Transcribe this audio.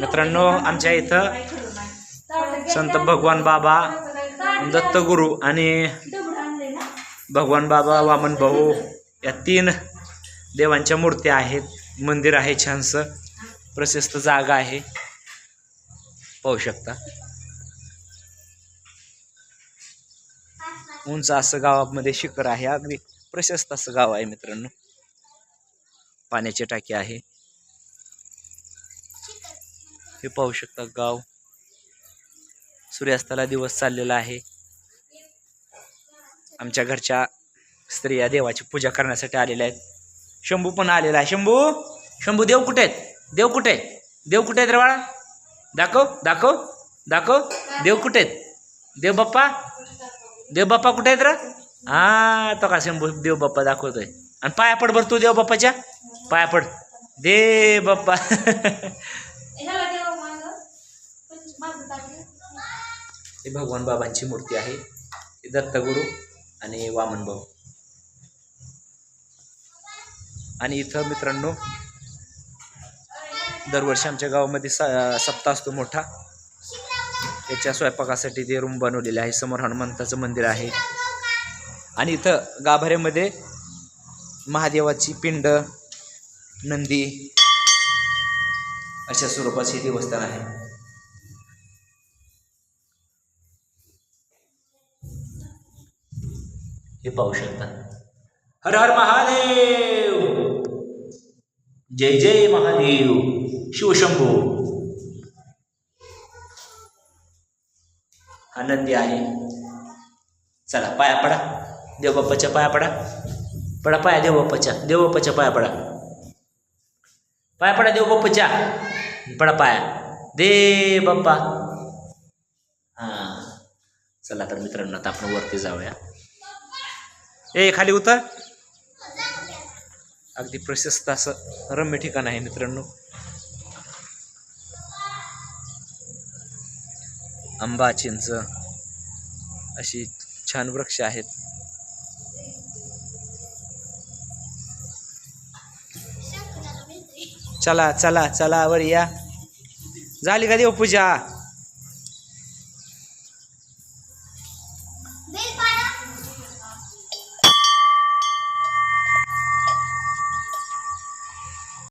मित्रांनो आमच्या इथं संत भगवान बाबा दत्तगुरु आणि भगवान बाबा वामन भाऊ या तीन देवांच्या मूर्त्या आहेत. मंदिर आहे छानसं. प्रशस्त जागा आहे. पाहू शकता. उंच असं गावामध्ये शिखर आहे. अगदी प्रशस्त असं गाव आहे मित्रांनो. पाण्याची टाकी आहे. हे पाहू शकता गाव. सूर्यास्ताला दिवस चाललेला आहे. आमच्या घरच्या स्त्रिया देवाची पूजा करण्यासाठी आलेल्या आहेत. शंभू पण आलेला आहे. शंभू शंभू देव कुठे आहेत? देव कुठे आहेत? देव कुठे आहेत रे बाळा? दाखव दाखव दाखव. देव कुठे आहेत? देव बाप्पा? देव बाप्पा कुठे आहेत र? हा तो का शंभू देव बाप्पा दाखवतोय. आणि पाया पड बरं तू देव बाप्पाच्या. पाया पड. दे बाप्पा. ही भगवान बाबांची मूर्ती आहे. ही दत्तगुरू आणि वामन भाऊ. आणि इथं मित्रांनो दरवर्षी आमच्या गावामध्ये स सप्ताह असतो मोठा. त्याच्या स्वयंपाकासाठी ते रूम बनवलेले आहे. समोर हनुमंताचं मंदिर आहे. आणि इथं गाभाऱ्यामध्ये महादेवाची पिंड नंदी अशा स्वरूपाचे देवस्थान आहे. हे पाहू शकता. हर हर महादेव! जय जय महादेव! शिवशंभू आनंदी आहे. चला पाया पडा. देवबाप्पाच्या पाया पडा. पडा पाया देवबाप्पाच्या. देवबाप्पाच्या पाया पडा. पाया पडा देवबाप्पाच्या. पडा पाया. दे बाप्पा हां. चला तर मित्रांनो आता आपण वरती जाऊया. ए खाली उतर. अगदी प्रशस्त असं रम्य ठिकाण आहे मित्रांनो. आंबा चिंच अशी छान वृक्ष आहेत. चला चला चला वर या. झाली का देवपूजा?